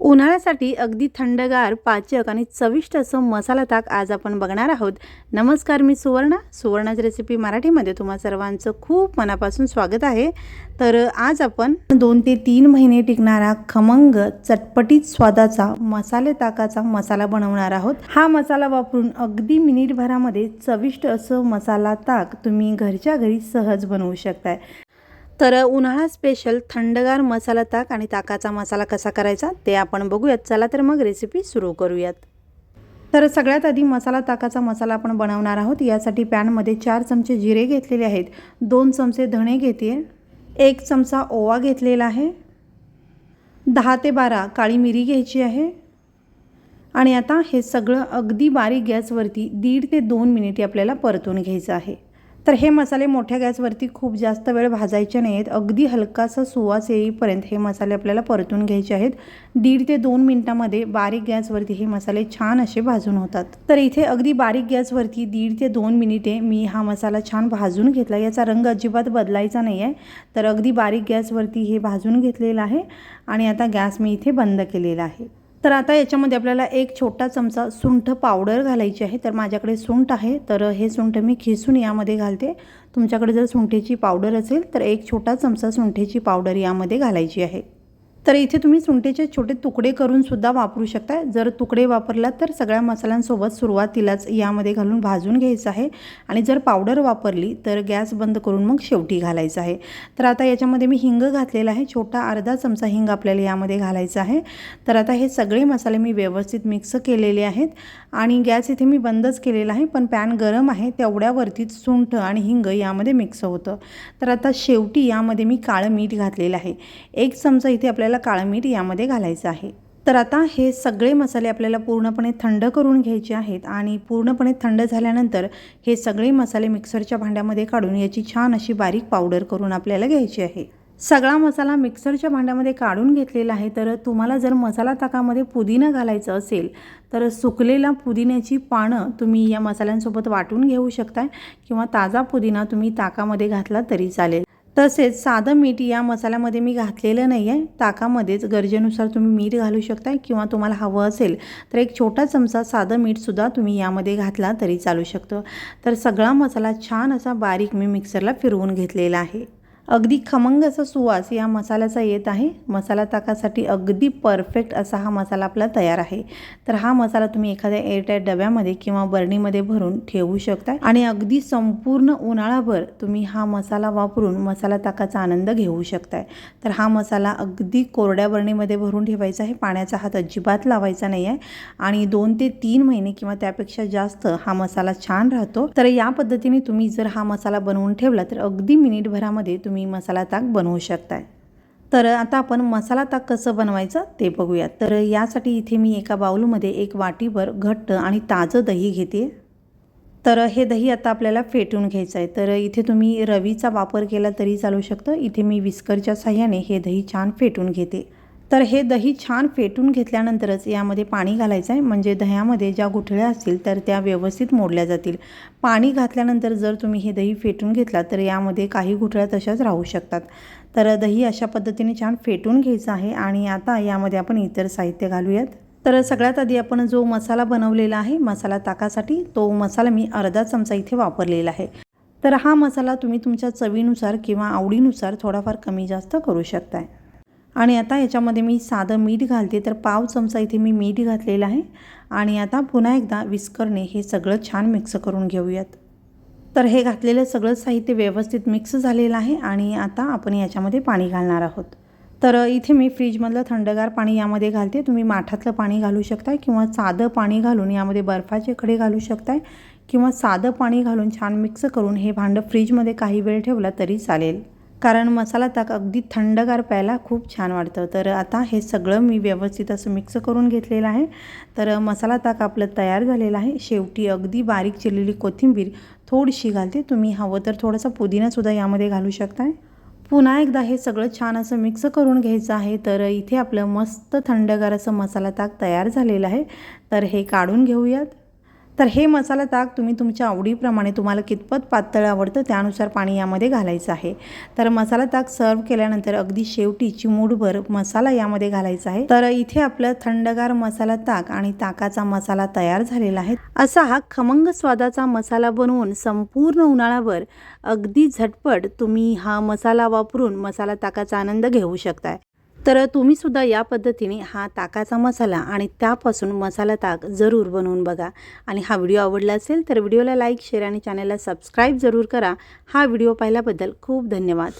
उन्हाळ्यासाठी अगदी थंडगार पाचक आणि चविष्ट असं मसाला ताक आज आपण बघणार आहोत. नमस्कार मी सुवर्णा. सुवर्णाच रेसिपी मराठीमध्ये तुम्हा सर्वांचं खूप मनापासून स्वागत आहे. तर आज आपण दोन ते तीन महिने टिकणारा खमंग चटपटीत स्वादाचा मसाले ताकाचा मसाला बनवणार आहोत. हा मसाला वापरून अगदी मिनिटभरामध्ये चविष्ट असं मसाला ताक तुम्ही घरच्या घरी सहज बनवू शकताय. तर उन्हाळा स्पेशल थंडगार मसाला ताक आणि ताकाचा मसाला कसा करायचा ते आपण बघूयात. चला तर मग रेसिपी सुरू करूयात. तर सगळ्यात आधी मसाला ताकाचा मसाला आपण बनवणार आहोत. यासाठी पॅनमध्ये चार चमचे जिरे घेतलेले आहेत. दोन चमचे धणे घेते एक चमचा ओवा घेतलेला आहे. दहा ते बारा काळी मिरी घ्यायची आहे. आणि आता हे सगळं अगदी बारीक गॅसवरती दीड ते दोन मिनिटे आपल्याला परतून घ्यायचं आहे. तर हे मसाले मोठ्या गॅसवरती खूप जास्त वेळ भाजायचे नाही आहेत अगदी हलकासा सुवास येईपर्यंत हे मसाले आपल्याला परतून घ्यायचे आहेत. दीड ते दोन मिनटामध्ये बारीक गॅसवरती हे मसाले छान असे भाजून होतात. तर इथे अगदी बारीक गॅसवरती दीड ते दोन मिनिटे मी हा मसाला छान भाजून घेतला. याचा रंग अजिबात बदलायचा नाही आहे तर अगदी बारीक गॅसवरती हे भाजून घेतलेलं आहे. आणि आता गॅस मी इथे बंद केलेला आहे. तर आता याच्यामध्ये आपल्याला एक छोटा चमचा सुंठ पावडर घालायची आहे. तर माझ्याकडे सुंठ आहे. तर हे सुंठ मी खिसून यामध्ये घालते. तुमच्याकडे जर सुंठेची पावडर असेल तर एक छोटा चमचा सुंठेची पावडर यामध्ये घालायची आहे. तर इथे तुम्ही सुंठेचे छोटे तुकडे करून सुद्धा वापरू शकता. जर तुकडे वापरलात तर सगळ्या मसाल्यांसोबत सुरुवातीलाच यामध्ये घालून भाजून घ्यायचं आहे. आणि जर पावडर वापरली तर गॅस बंद करून मग शेवटी घालायचं आहे. तर आता याच्यामध्ये मी हिंग घातलेला आहे. छोटा अर्धा चमचा हिंग आपल्याला यामध्ये घालायचा आहे. तर आता हे सगळे मसाले मी व्यवस्थित मिक्स केलेले आहेत. आणि गॅस इथे मी बंदच केलेला आहे. पण पॅन गरम आहे. तेवढ्यावरतीच सुंठ आणि हिंग यामध्ये मिक्स होतं. तर आता शेवटी यामध्ये मी काळं मीठ घातलेलं आहे. एक चमचा इथे आपल्याला आपल्याला काळं मीठ यामध्ये घालायचं आहे. तर आता हे सगळे मसाले आपल्याला पूर्णपणे थंड करून घ्यायचे आहेत आणि पूर्णपणे थंड झाल्यानंतर हे सगळे मसाले मिक्सरच्या भांड्यामध्ये काढून याची छान अशी बारीक पावडर करून आपल्याला घ्यायची आहे. सगळा मसाला मिक्सरच्या भांड्यामध्ये काढून घेतलेला आहे. तर तुम्हाला जर मसाला ताकामध्ये पुदिना घालायचं असेल तर सुकलेला पुदिन्याची पानं तुम्ही या मसाल्यांसोबत वाटून घेऊ शकताय किंवा ताजा पुदिना तुम्ही ताकामध्ये घातला तरी चालेल. तसेच साधं मीठ या मसाल्यामध्ये मी घातलेलं नाही आहे. ताकामध्येच गरजेनुसार तुम्ही मीठ घालू शकता किंवा तुम्हाला हवं असेल तर एक छोटा चमचा साधं मीठसुद्धा तुम्ही यामध्ये घातला तरी चालू शकतो. तर सगळा मसाला छान असा बारीक मी मिक्सरला फिरवून घेतलेला आहे. अगदी खमंग असा सुवास या मसाल्याचा येत आहे. मसाला ताकासाठी अगदी परफेक्ट असा हा मसाला आपला तयार आहे. तर हा मसाला तुम्ही एखाद्या एअरटाईट डब्यामध्ये किंवा बरणीमध्ये भरून ठेवू शकता आणि अगदी संपूर्ण उन्हाळाभर तुम्ही हा मसाला वापरून मसाला ताकाचा आनंद घेऊ शकताय. तर हा मसाला अगदी कोरड्या बरणीमध्ये भरून ठेवायचा आहे. पाण्याचा हात अजिबात लावायचा नाही आहे. आणि दोन ते तीन महिने किंवा त्यापेक्षा जास्त हा मसाला छान राहतो. तर या पद्धतीने तुम्ही जर हा मसाला बनवून ठेवला तर अगदी मिनिटभरामध्ये तुम्ही मसाला ताक बनवू शकताय. तर आता आपण मसाला ताक कसं बनवायचं ते बघूयात. तर यासाठी इथे मी एका बाउलमध्ये एक वाटीभर घट्ट आणि ताजं दही घेते. तर हे दही आता आपल्याला फेटून घ्यायचं आहे तर इथे तुम्ही रवीचा वापर केला तरी चालू शकतं. इथे मी विस्करच्या साह्याने हे दही छान फेटून घेते. तर हे दही छान फेटून घेतल्यानंतरच यामध्ये पाणी घालायचं आहे म्हणजे दह्यामध्ये ज्या गुठळ्या असतील तर त्या व्यवस्थित मोडल्या जातील. पाणी घातल्यानंतर जर तुम्ही हे दही फेटून घेतला तर यामध्ये काही गुठळ्या तशाच राहू शकतात. तर दही अशा पद्धतीने छान फेटून घ्यायचं आहे आणि आता यामध्ये आपण इतर साहित्य घालूयात. तर सगळ्यात आधी आपण जो मसाला बनवलेला आहे मसाला ताकासाठी तो मसाला मी अर्धा चमचा इथे वापरलेला आहे. तर हा मसाला तुम्ही तुमच्या चवीनुसार किंवा आवडीनुसार थोडाफार कमी जास्त करू शकताय. आणि आता याच्यामध्ये मी साधं मीठ घालते. तर पाव चमचा इथे मी मीठ घातलेलं आहे. आणि आता पुन्हा एकदा विस्करने हे सगळं छान मिक्स करून घेऊयात. तर हे घातलेलं सगळं साहित्य व्यवस्थित मिक्स झालेलं आहे आणि आता आपण याच्यामध्ये पाणी घालणार आहोत. तर इथे मी फ्रीजमधलं थंडगार पाणी यामध्ये घालते. तुम्ही माठातलं पाणी घालू शकताय किंवा साधं पाणी घालून यामध्ये बर्फाचे खडे घालू शकताय किंवा साधं पाणी घालून छान मिक्स करून हे भांडं फ्रीजमध्ये काही वेळ ठेवला तरी चालेल. कारण मसाला ताक अगदी थंडगार प्यायला खूप छान वाटतं. तर आता हे सगळं मी व्यवस्थित असं मिक्स करून घेतलेलं आहे. तर मसाला ताक आपलं तयार झालेलं आहे. शेवटी अगदी बारीक चिरलेली कोथिंबीर थोडीशी घालते. तुम्ही हवं तर थोडासा पुदिनासुद्धा यामध्ये घालू शकताय. पुन्हा एकदा हे सगळं छान असं मिक्स करून घ्यायचं आहे. तर इथे आपलं मस्त थंडगार असं मसाला ताक तयार झालेलं आहे. तर हे काढून घेऊयात. तर हे मसाला ताक तुम्ही तुमच्या आवडीप्रमाणे तुम्हाला कितपत पातळ आवडतं त्यानुसार पाणी यामध्ये घालायचं आहे. तर मसाला ताक सर्व केल्यानंतर अगदी शेवटी चिमूडभर मसाला यामध्ये घालायचा आहे. तर इथे आपलं थंडगार मसाला ताक आणि ताकाचा मसाला तयार झालेला आहे. असा हा खमंग स्वादाचा मसाला बनवून संपूर्ण उन्हाळ्याभर अगदी झटपट तुम्ही हा मसाला वापरून मसाला ताकाचा आनंद घेऊ शकताय. तर तुम्ही सुद्धा या पद्धतीने हा ताकाचा मसाला आणि त्यापासून मसाला ताक जरूर बनवून बघा. आणि हा व्हिडिओ आवडला असेल तर व्हिडिओला लाईक शेअर आणि चॅनलला सबस्क्राईब जरूर करा. हा व्हिडिओ पाहिल्याबद्दल खूप धन्यवाद.